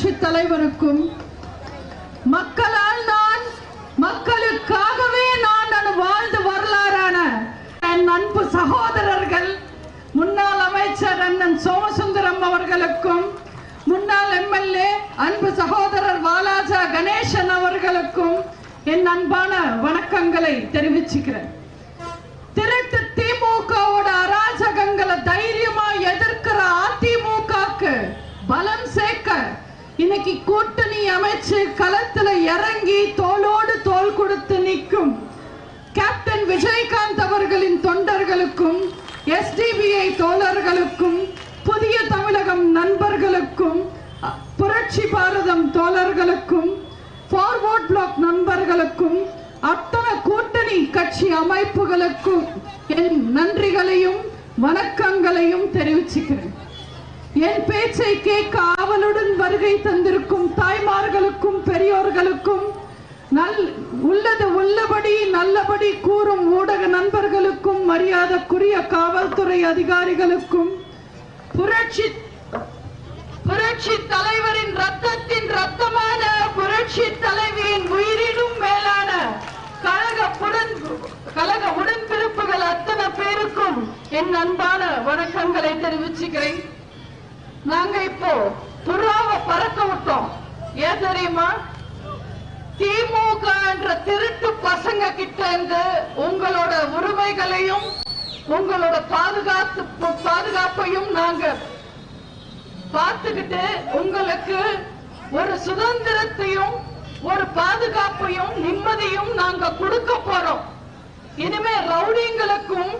கட்சி தலைவருக்கும் மக்களால் நான் மக்களுக்காகவே நான் நான் வாழ்ந்து வரலாறான என் அன்பு சகோதரர்கள் முன்னாள் அமைச்சர் அண்ணன் சோமசுந்தரம் அவர்களுக்கும் முன்னாள் எம்எல்ஏ அன்பு சகோதரர் வாலாஜா கணேசன் அவர்களுக்கும் என் அன்பான வணக்கங்களை தெரிவிச்சுக்கிறேன். திருட்டு திமுகவோட அராஜகங்களை தைரியமா எதிர்க்கிற அதிமுகக்கு பலம் சேர்க்க இன்னைக்கு கூட்டணி அமைச்சு களத்துல இறங்கி தோளோடு தோல் கொடுத்து நிற்கும் கேப்டன் விஜயகாந்த் அவர்களின் தொண்டர்களுக்கும் எஸ்டிபிஐ தோழர்களுக்கும் புதிய தமிழகம் நண்பர்களுக்கும் புரட்சி பாரதம் தோழர்களுக்கும் ஃபார்வர்ட் பிளாக் நண்பர்களுக்கும் அத்தனை கூட்டணி கட்சி அமைப்புகளுக்கும் என் நன்றிகளையும் வணக்கங்களையும் தெரிவிச்சுக்கிறேன். என் பேச்சை கேட்க ஆவலுடன் வருகை தந்திருக்கும் தாய்மார்களுக்கும் பெரியோர்களுக்கும் நல் உள்ளது உள்ளபடி நல்லபடி கூறும் ஊடக நண்பர்களுக்கும் மரியாதைக்குரிய காவல்துறை அதிகாரிகளுக்கும் புரட்சி புரட்சி தலைவரின் ரத்தத்தின் ரத்தமான புரட்சி தலைவியின் உயிரினும் மேலான கழக உடன் கழக உடன்பிறப்புகள் அத்தனை பேருக்கும் என் அன்பான வணக்கங்களை தெரிவிச்சுக்கிறேன். நாங்க இப்போ புறாவை பறக்க விட்டோம். ஏன் தெரியுமா? திமுக என்ற திருட்டு பசங்க கிட்ட இருந்து உங்களோட உரிமைகளையும் உங்களோட பாதுகாப்பு பாதுகாப்பையும் நாங்க பார்த்துக்கிட்டு உங்களுக்கு ஒரு சுதந்திரத்தையும் ஒரு பாதுகாப்பையும் நிம்மதியும் நாங்க கொடுக்க போறோம். இனிமே ரவுடிங்களுக்கும்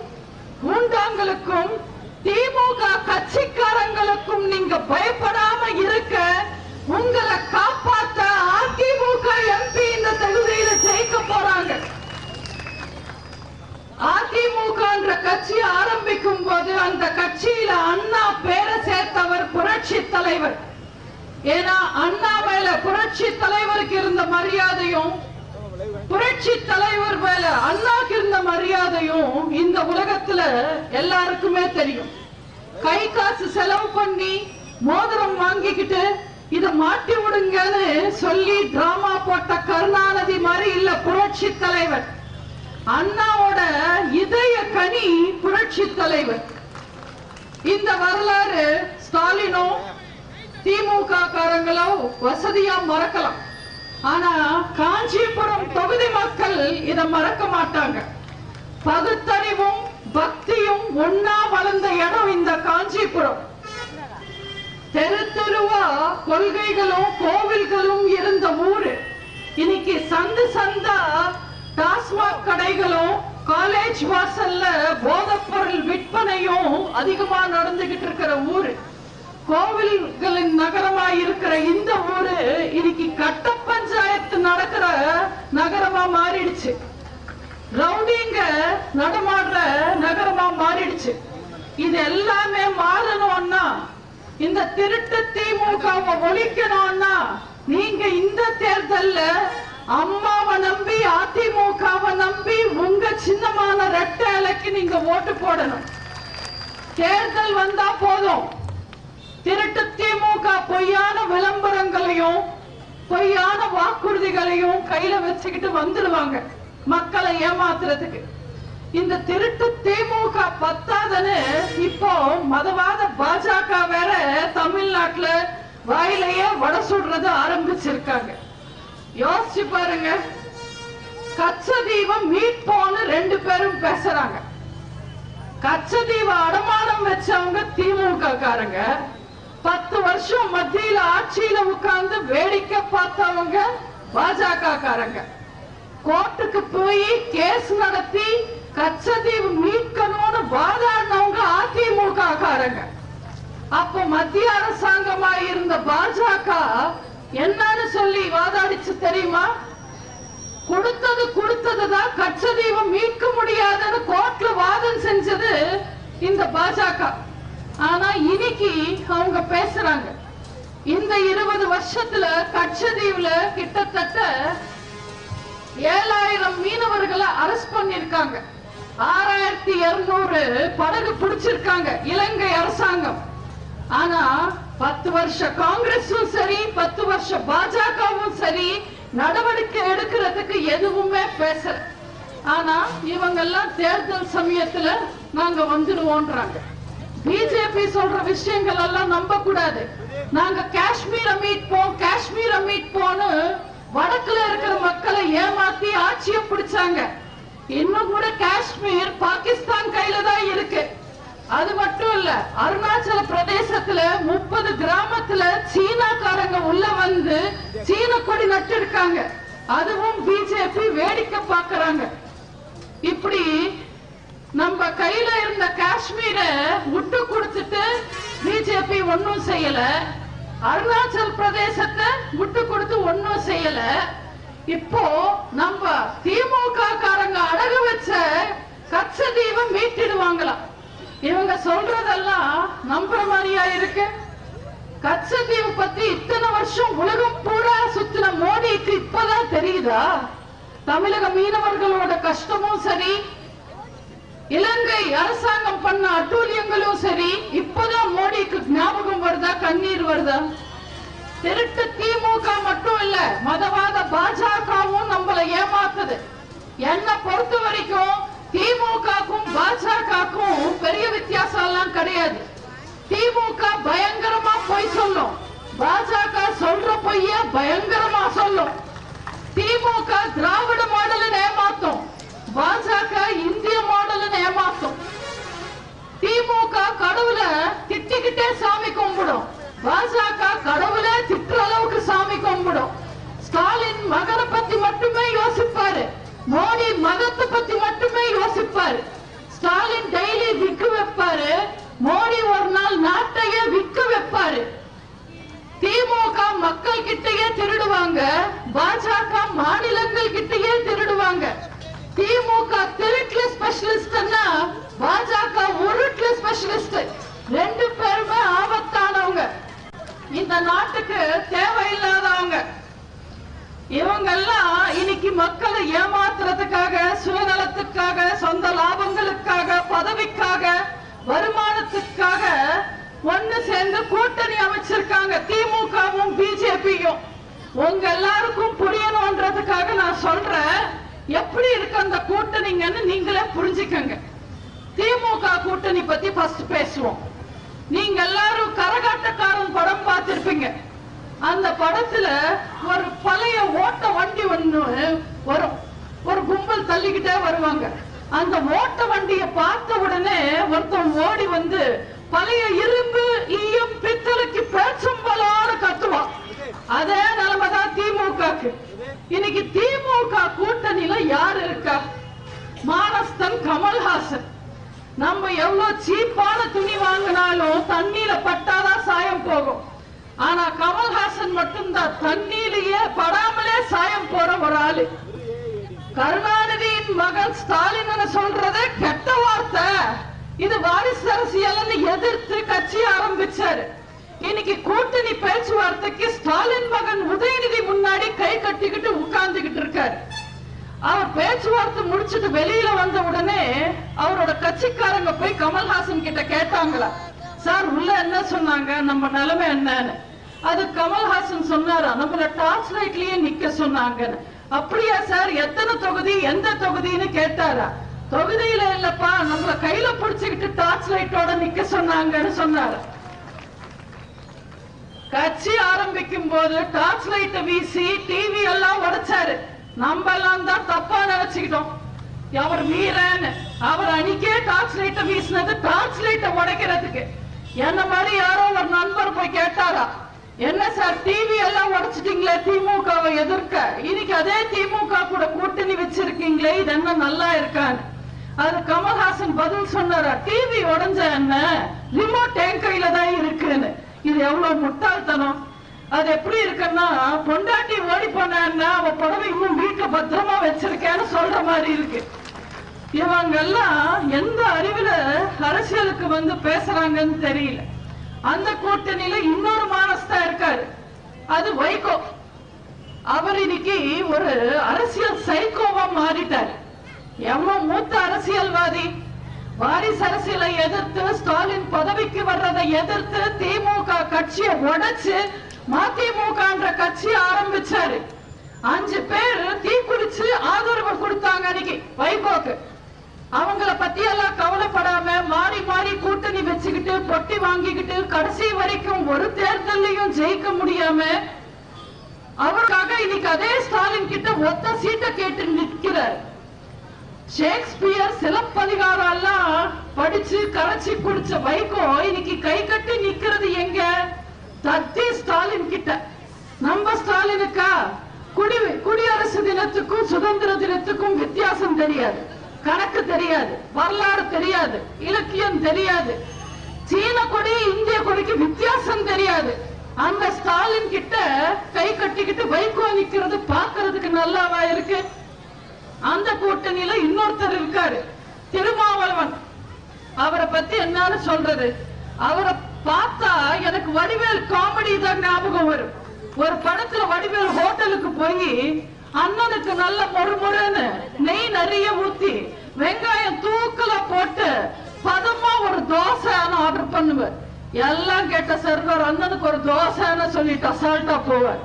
கூண்டாங்களுக்கும் திமுக கட்சிக்காரங்களுக்கும் நீங்க பயப்படாம இருக்க உங்களை காப்பாத்த அதிமுக எம்பி இந்த தொகுதியில ஜெயிக்க போறாங்க. அதிமுக என்ற கட்சி ஆரம்பிக்கும் போது அந்த கட்சியில அண்ணா பேரை சேர்த்தவர் புரட்சி தலைவர். ஏன்னா அண்ணா மேல புரட்சி தலைவருக்கு இருந்த மரியாதையும் புரட்சி தலைவர் மேல அண்ணாக்கு இருந்த மரியாதையும் இந்த உலகத்துல எல்லாருக்குமே தெரியும். கை காசு செலவு பண்ணி மோதிரம் வாங்கிக்கிட்டு இத மாட்டி விடுங்கன்னு சொல்லி டிராமா போட்ட கருணாநிதி மாதிரி இல்ல புரட்சி தலைவர். அண்ணாவோட இதய கனி புரட்சி தலைவர். இந்த வரலாறு ஸ்டாலினோ திமுக காரங்களோ வசதியா மறக்கலாம். ஆனா காஞ்சிபுரம் தொகுதி மக்கள் இத மறக்க மாட்டாங்க. பகுத்தறிவும் பக்தியும் ஒன்னா வளர்ந்த இடம் இந்த காஞ்சிபுரம். தெரு தெருவா கொள்கைகளும் கோவில்களும் இருந்த ஊரு. இன்னைக்கு சந்து சந்தா டாஸ்மாக் கடைகளும் காலேஜ் வாசல்ல போதைப் பொருள் விற்பனையும் அதிகமா நடந்துகிட்டு இருக்கிற ஊரு. கோவில்களின் நகரமா இருக்கிற இந்த ஊரு இன்னைக்கு கட்ட பஞ்சாயத்து நடக்கிற நகரமா மாறிடுச்சு. ரவுடிங்க நடமாடுற நகரமா மாறிடுச்சு. இது எல்லாமே மாறணும்னா இந்த திருட்டு திமுகவை ஒழிக்கணும்னா நீங்க இந்த தேர்தல்ல அம்மாவை நம்பி அதிமுகவை நம்பி உங்க சின்னமான ரெட்டை இலைக்கு நீங்க ஓட்டு போடணும். தேர்தல் வந்தா போதும். திருட்டு திமுக பொய்யான விளம்பரங்களையும் பொய்யான வாக்குறுதிகளையும் கையில வச்சுக்கிட்டு வந்துடுவாங்க மக்களை ஏமாத்துறதுக்கு. இந்த திருட்டு திமுக பத்தாதுன்னு இப்போ மதவாத பாஜக வேற தமிழ்நாட்டுல வாயிலேயே வடை சுடுறது ஆரம்பிச்சிருக்காங்க. யோசிச்சு பாருங்க. கச்சதீபம் மீட்போன்னு ரெண்டு பேரும் பேசுறாங்க. கச்சதீவ அடமானம் வச்சவங்க திமுக காரங்க பத்து வருஷம் மத்தியில ஆட்சியில உட்கார்ந்து வேடிக்கை பார்த்தவங்க பாஜக காரங்க கோர்ட்டுக்கு போய் கேஸ் நடத்தி கச்சதீவு மீட்கணும்னு வாதாடினவங்க அதிமுக காரங்க அப்ப மத்திய அரசாங்கமா இருந்த பாஜக என்னன்னு சொல்லி வாதாடிச்சு தெரியுமா? கொடுத்தது கொடுத்ததுதான் கச்சதீவை மீட்க முடியாதுன்னு கோர்ட்ல வாதம் செஞ்சது இந்த பாஜக. ஆனா இன்னைக்கு அவங்க பேசுறாங்க. இந்த இருபது வருஷத்துல கச்சதீவுல கிட்டத்தட்ட ஏழாயிரம் மீனவர்களை அரெஸ்ட் பண்ணிருக்காங்க ஆறாயிரத்தி இருநூறு படகு பிடிச்சிருக்காங்க இலங்கை அரசாங்கம். ஆனா பத்து வருஷ காங்கிரஸும் சரி பத்து வருஷ பாஜகவும் சரி நடவடிக்கை எடுக்கிறதுக்கு எதுவுமே பேசல. ஆனா இவங்க எல்லாம் தேர்தல் சமயத்துல நாங்க வந்துடுவோன்றாங்க பிஜேபி சொல்ற விஷயங்கள் எல்லாம் நம்ப கூடாது நாங்க காஷ்மீரை மீட்போம் காஷ்மீரை மீட்போம்னு வடக்குல இருக்கிற மக்களை ஏமாத்தி ஆட்சியை பிடிச்சாங்க. இன்னும் கூட காஷ்மீர் பாகிஸ்தான் கையில தான் இருக்கு. அது மட்டும் இல்ல அருணாச்சல பிரதேசத்துல முப்பது கிராமத்துல சீனாக்காரங்க உள்ள வந்து சீன கொடி நட்டு இருக்காங்க அதுவும் பிஜேபி வேடிக்கை பார்க்கறாங்க. இப்படி நம்ம கையில இருந்த காஷ்மீரை விட்டு கொடுத்துட்டு பிஜேபி ஒன்னும் செய்யல. அருணாச்சல் பிரதேசத்தை விட்டு கொடுத்து ஒன்னும் செய்யல. இப்போ நம்ம திமுக காரங்க அடகு வச்ச கச்சதீவை மீட்டிடுவாங்களாம் இவங்க சொல்றதெல்லாம் நம்புற மாதிரியா இருக்கு? கச்சதீவு பத்தி இத்தனை வருஷம் உலகம் பூரா சுத்தின மோடிக்கு இப்பதான் தெரியுதா? தமிழக மீனவர்களோட கஷ்டமும் சரி இலங்கை அரசாங்கம் பண்ண அட்டூழியங்களும் சரி இப்பதான் மோடிக்கு ஞாபகம் வருதா கண்ணீர் வருதா? திருட்டு திமுக மட்டும் இல்ல மதவாத பாஜகவும் நம்மள ஏமாத்துது. என்ன பொறுத்த வரைக்கும் திமுகக்கும் பாஜகக்கும் பெரிய வித்தியாசம் எல்லாம் கிடையாது. திமுக பயங்கரமா பொய் சொல்லும். பாஜக சொல்ற பொய்ய பயங்கரமா சொல்லும். திமுக திராவிட மாடலை ஏமாத்தும். பாஜக இந்திய மாடல் ஏமாத்தும். திமுக கடவுள திட்டிக்கிட்டே சாமி கும்பிடும். பாஜக கடவுள திட்டுற அளவுக்கு சாமி கும்பிடும். ஸ்டாலின் மகனை பத்தி மட்டுமே யோசிப்பாரு. மோடி மகத்தை பத்தி மட்டுமே யோசிப்பாரு. ஸ்டாலின் டெய்லி விக்கு வைப்பாரு. மோடி ஒரு நாள் நாட்டையே விக்க வைப்பாரு. திமுக மக்கள் கிட்டயே திருடுவாங்க. பாஜக மாநிலங்கள் கிட்டயே திருடுவாங்க. திமுக திருட்டுல ஸ்பெஷலிஸ்ட்னா பாஜக உருட்டுல ஸ்பெஷலிஸ்ட் ரெண்டு பேருமே ஆபத்தானவங்க. இந்த நாட்டுக்கு தேவையில்லாதவங்க. இவங்க எல்லாம் இன்னைக்கு மக்களை ஏமாத்துறதுக்காக சுயநலத்துக்காக சொந்த லாபங்களுக்காக பதவிக்காக வருமானத்துக்காக ஒண்ணு சேர்ந்து கூட்டணி அமைச்சிருக்காங்க. திமுகவும் பிஜேபியும். உங்க எல்லாருக்கும் புரியணும்ன்றதுக்காக நான் சொல்றேன். எப்படி இருக்கு அந்த கூட்டணிங்கன்னு நீங்களே புரிஞ்சுக்கங்க. திமுக கூட்டணி பத்தி ஃபர்ஸ்ட் பேசுவோம். நீங்க எல்லாரும் கரகாட்டக்காரன் படம் பார்த்திருப்பீங்க. அந்த படத்துல ஒரு பழைய ஓட்ட வண்டி ஒண்ணு வரும். ஒரு கும்பல் தள்ளிக்கிட்டே வருவாங்க. அந்த ஓட்ட வண்டியை பார்த்த உடனே ஒருத்தன் ஓடி வந்து பழைய இரும்பு ஈயம் பித்தளைக்கு பேச்சம்பலான கத்துவான். அதே நிலைமைதான் திமுகக்கு. இன்னைக்கு திமுக கூட்டணியில யார் இருக்கா? மானஸ்தன் கமல்ஹாசன். நம்ம எவ்வளவு சீப்பான துணி வாங்கினாலும் தண்ணீர பட்டாதான் சாயம் போகும். ஆனா கமல்ஹாசன் மட்டும்தான் தண்ணியிலேயே படாமலே சாயம் போற ஒரு ஆளு. கருணாநிதியின் மகன் ஸ்டாலின் சொல்றது கெட்ட வார்த்தை. இது வாரிசு அரசியல்னு எதிர்த்து கட்சி ஆரம்பிச்சாரு. இன்னைக்கு கூட்டணி பேச்சுவார்த்தைக்கு ஸ்டாலின் மகன் உதயநிதி முன்னாடி கை கட்டிக்கிட்டு உட்கார்ந்துகிட்டு இருக்காரு. அவர் பேச்சுவார்த்தை முடிச்சிட்டு வெளியில வந்த உடனே அவரோட கட்சிக்காரங்க போய் கமல்ஹாசன் கிட்ட கேட்டாங்களா சார் உள்ள என்ன சொன்னாங்க? நம்ம நிலைமை என்னன்னு? அது கமல்ஹாசன் சொன்னாரா நம்மள டார்ச் லைட்லயே நிக்க சொன்னாங்கன்னு. அப்படியா சார்? எத்தனை தொகுதி? எந்த தொகுதின்னு கேட்டாரா? தொகுதியில இல்லப்பா நம்மள கையில புடிச்சுக்கிட்டு டார்ச் லைட்டோட நிக்க சொன்னாங்கன்னு சொன்னாரு. கட்சி ஆரம்பிக்கும் போது டார்ச் லைட்டை வீசி டிவி எல்லாம் உடைச்சாரு. நம்ம எல்லாம் தான் தப்பா நினைச்சுக்கிட்டோம். அவர் வீரன் அவர் அன்னைக்கே டார்ச் லைட்டை வீசினது டார்ச் லைட்டை உடைக்கிறதுக்கு. என்ன மாதிரி யாரோ ஒரு நண்பர் போய் கேட்டாரா என்ன சார் டிவி எல்லாம் உடைச்சிட்டீங்களே திமுகவை எதிர்க்க? இன்னைக்கு அதே திமுக கூட கூட்டணி வச்சிருக்கீங்களே இது என்ன நல்லா இருக்கான்னு? அது கமல்ஹாசன் பதில் சொன்னாரா டிவி உடைஞ்ச என்ன? ரிமோட் என் கையில தான் இருக்குன்னு. இது எவ்வளவு முட்டாள்தனம்? அது எப்படி இருக்குன்னா பொண்டாட்டி ஓடி போனா அவ புடவை இன்னும் வீட்டுல பத்திரமா வச்சிருக்கேன்னு சொல்ற மாதிரி இருக்கு. இவங்க எல்லாம் எந்த அறிவுல அரசியலுக்கு வந்து பேசுறாங்கன்னு தெரியல. அந்த கூட்டணியில இன்னொரு மானஸ்தான் இருக்காரு. அது வைகோ. அவர் இன்னைக்கு ஒரு அரசியல் சைக்கோவா மாறிட்டார். எவ்வளவு மூத்த அரசியல்வாதி? வாரிசு அரசியலை எதிர்த்து ஸ்டாலின் பதவிக்கு வர்றதை எதிர்த்து திமுக கட்சியை உடைச்சு மதிமுகன்ற கட்சி ஆரம்பிச்சாரு. அஞ்சு பேர் தீக்குளிச்சு ஆதரவு கொடுத்தாங்க அன்னைக்கு வைகோக்கு. அவங்கள பத்தி எல்லாம் கவலைப்படாம மாறி மாறி கூட்டணி வச்சுக்கிட்டு பொட்டி வாங்கிக்கிட்டு கடைசி வரைக்கும் ஒரு தேர்தலையும் ஜெயிக்க முடியாம அவருக்காக இன்னைக்கு அதே ஸ்டாலின் கிட்ட ஒத்த சீட்டை கேட்டு நிற்கிறார். ஷேக்ஸ்பியர் சிலப்பதிகாரம் எல்லாம் படிச்சு கரைச்சி குடிச்ச வைகோ இன்னைக்கு கை கட்டி நிக்கிறது தத்தி ஸ்டாலின் கிட்ட. நம்ம ஸ்டாலினுக்கா குடி குடியரசு தினத்துக்கும் சுதந்திர தினத்துக்கும் வித்தியாசம் தெரியாது. கணக்கு தெரியாது. வரலாறு தெரியாது. இலக்கியம் தெரியாது. சீன கொடி இந்திய கொடிக்கு வித்தியாசம் தெரியாது. அந்த ஸ்டாலின் கிட்ட கை கட்டிக்கிட்டு வைகோ நிக்கிறது பாக்குறதுக்கு நல்லாவா இருக்கு? அந்த கூட்டணியில இன்னொருத்தர் இருக்காரு. திருமாவளவன். அவரை பத்தி என்னன்னு சொல்றது? அவரை பார்த்தா எனக்கு வடிவேல் காமெடி தான் ஞாபகம் வரும். ஒரு படத்துல வடிவேல் ஹோட்டலுக்கு போய் அண்ணனுக்கு நல்ல மொறுமொறுன்னு நெய் நிறைய ஊத்தி வெங்காயம் தூக்கல போட்டு பதமா ஒரு தோசை ஆர்டர் பண்ணுவேன். எல்லாம் கேட்ட சர்வர் அண்ணனுக்கு ஒரு தோசைன்னு சொல்லிட்டு அசால்ட்டா போவார்.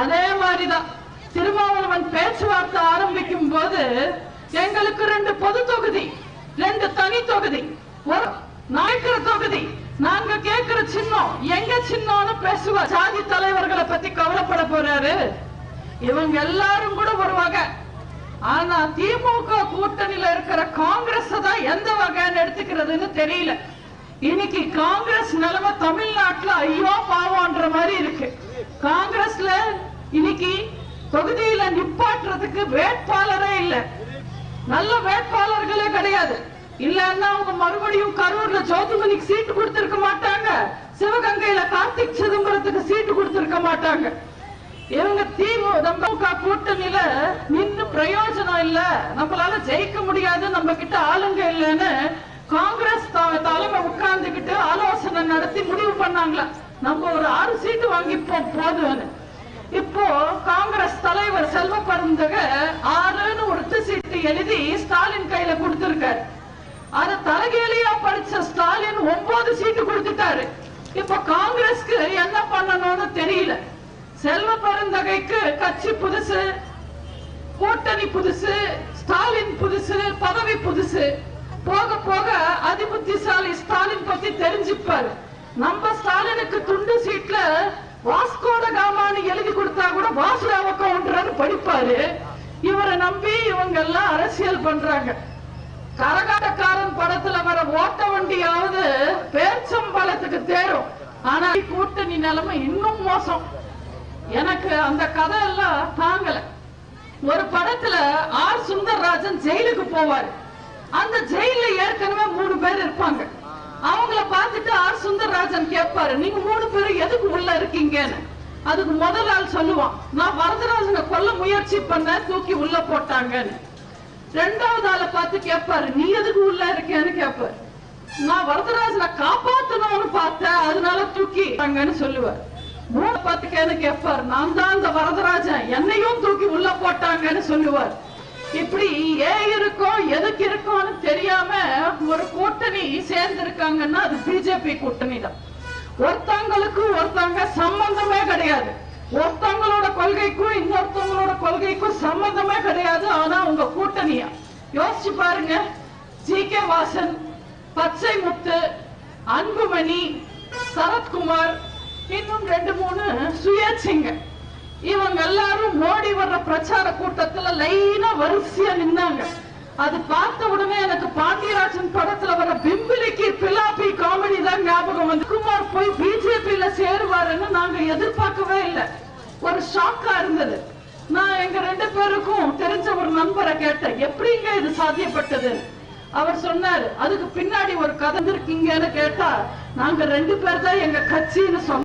அதே மாதிரிதான் திருமாவளவன் பேச்சுவார்த்தை ஆரம்பிக்கும் போது எங்களுக்கு ரெண்டு பொது தொகுதி ரெண்டு தனி தொகுதி. ஒரு நாய்க்கு நாங்க கேக்குற சின்னம் எங்க சின்னம்னு பேசுவார் ஜாதி தலைவர்களை பத்தி கவலைப்பட போறாரு. இவங்க எல்லாரும் கூட ஒரு வகை. ஆனா திமுக கூட்டணியில இருக்கிற காங்கிரஸ் தான் எந்த வகைன்னு எடுத்துக்கிறதுன்னு தெரியல. இன்னைக்கு காங்கிரஸ் நிலைமை தமிழ்நாட்டுல ஐயோ பாவம்ன்ற மாதிரி இருக்கு. காங்கிரஸ்ல இன்னைக்கு தொகுதியில நிப்பாட்டுறதுக்கு வேட்பாளரே இல்ல. நல்ல வேட்பாளர்களே கிடையாது. இல்லன்னா அவங்க மறுபடியும் கரூர்ல ஜோதிமணிக்கு சீட்டு கொடுத்திருக்க மாட்டாங்க. சிவகங்கையில கார்த்திக் சிதம்பரத்துக்கு சீட்டு கொடுத்திருக்க மாட்டாங்க. இவங்க திமுக கூட்டணியில நின்னு பிரயோஜனம் இல்ல. நம்மளால ஜெயிக்க முடியாது நம்ம கிட்ட ஆளுங்க இல்லைன்னு காங்கிரஸ் த- தலைமை உட்கார்ந்துகிட்டு ஆலோசனை நடத்தி முடிவு பண்ணாங்களா? நம்ம ஒரு ஆறு சீட்டு வாங்கிப்போம் போதும்னு. இப்போ காங்கிரஸ் தலைவர் செல்வ பருந்தக ஆறுன்னு ஒரு சீட்டு எழுதி ஸ்டாலின் கையில கொடுத்திருக்காரு அத தலைகீழியா படிச்ச ஸ்டாலின் ஒன்பது சீட்டு கொடுத்துட்டாரு இப்ப காங்கிரஸ்க்கு என்ன பண்ணணும்னு தெரியல. செல்வ பெருந்தகைக்கு கட்சி புதுசு கூட்டணி புதுசு ஸ்டாலின் புதுசு பதவி புதுசு. போக போக அதிபுத்திசாலி ஸ்டாலின் பத்தி தெரிஞ்சுப்பாரு. நம்ம ஸ்டாலினுக்கு துண்டு சீட்ல வாஸ்கோட காமான்னு எழுதி கொடுத்தா கூட வாசுடாவுக்கு ஒன்றான்னு படிப்பாரு. இவரை நம்பி இவங்க எல்லாம் அரசியல் பண்றாங்க. கரகாட்டக்காரன் படத்துல வர ஓட்ட வண்டியாவது பேச்சம்பழத்துக்கு தேரும். ஆனா கூட்டணி நிலைமை இன்னும் மோசம். எனக்கு அந்த கதை எல்லாம் தாங்கல. ஒரு படத்துல ஆர் சுந்தரராஜன் ஜெயிலுக்கு போவார். அந்த ஜெயில ஏற்கனவே மூணு பேர் இருப்பாங்க. அவங்கள பார்த்துட்டு ஆர் சுந்தரராஜன் கேட்பாரு நீங்க மூணு பேரும் எதுக்கு உள்ள இருக்கீங்கன்னு? அதுக்கு முதல் ஆள் சொல்லுவான் நான் வரதராஜனை கொல்ல முயற்சி பண்ண தூக்கி உள்ள போட்டாங்கன்னு. ரெண்டாவது ஆளை பார்த்து கேட்பாரு நீ எதுக்கு உள்ள இருக்கேன்னு கேட்பாரு நான் வரதராஜனை காப்பாத்தணும்னு பார்த்தேன். அதனால தூக்கி அங்கன்னு சொல்லுவார். மூணு பார்த்துக்கேன்னு கேட்பார் நான் தான் அந்த வரதராஜன் என்னையும் தூக்கி உள்ள போட்டாங்கன்னு சொல்லுவார். இப்படி ஏன் இருக்கும் எதுக்கு இருக்கும்னு தெரியாம ஒரு கூட்டணி சேர்ந்து இருக்காங்கன்னா அது பிஜேபி கூட்டணி தான் ஒருத்தங்களுக்கு ஒருத்தங்க சம்பந்தமே கிடையாது. ஒருத்தவங்களோட கொள்கைக்கும் இன்னொருத்தவங்களோட கொள்கைக்கும் சம்பந்தமே கிடையாது ஆனா உங்க கூட்டணியா? யோசிச்சு பாருங்க. ஜி. கே. வாசன் பச்சை முத்து அன்புமணி சரத்குமார் இன்னும் ரெண்டு மூணு சுயேட்சைங்க. இவங்க எல்லாரும் மோடி வர்ற பிரச்சார கூட்டத்துல லைனா வரிசையா நின்னாங்க. அது பார்த்த உடனே எனக்கு பாண்டியராஜன் படத்தை வர பிம்பிலிக்கு பிலாப்பி காமெடி தான் ஞாபகம் வந்து குமார் போய் பிஜேபியில சேருவாருன்னு நாங்க எதிர்பார்க்கவே இல்லை. ஒரு ஷாக்கா இருந்தது. நான் எங்க ரெண்டு பேருக்கும் தெரிஞ்ச ஒரு நண்பரை கேட்டேன். எப்படிங்க இது சாத்தியப்பட்டது? அவர் சொன்னாரு அதுக்கு பின்னாடி ஒரு கதை இருக்கீங்கன்னு கேட்டா நாங்க ரெண்டு பேர் தான் எங்க கட்சின்னு சொன்ன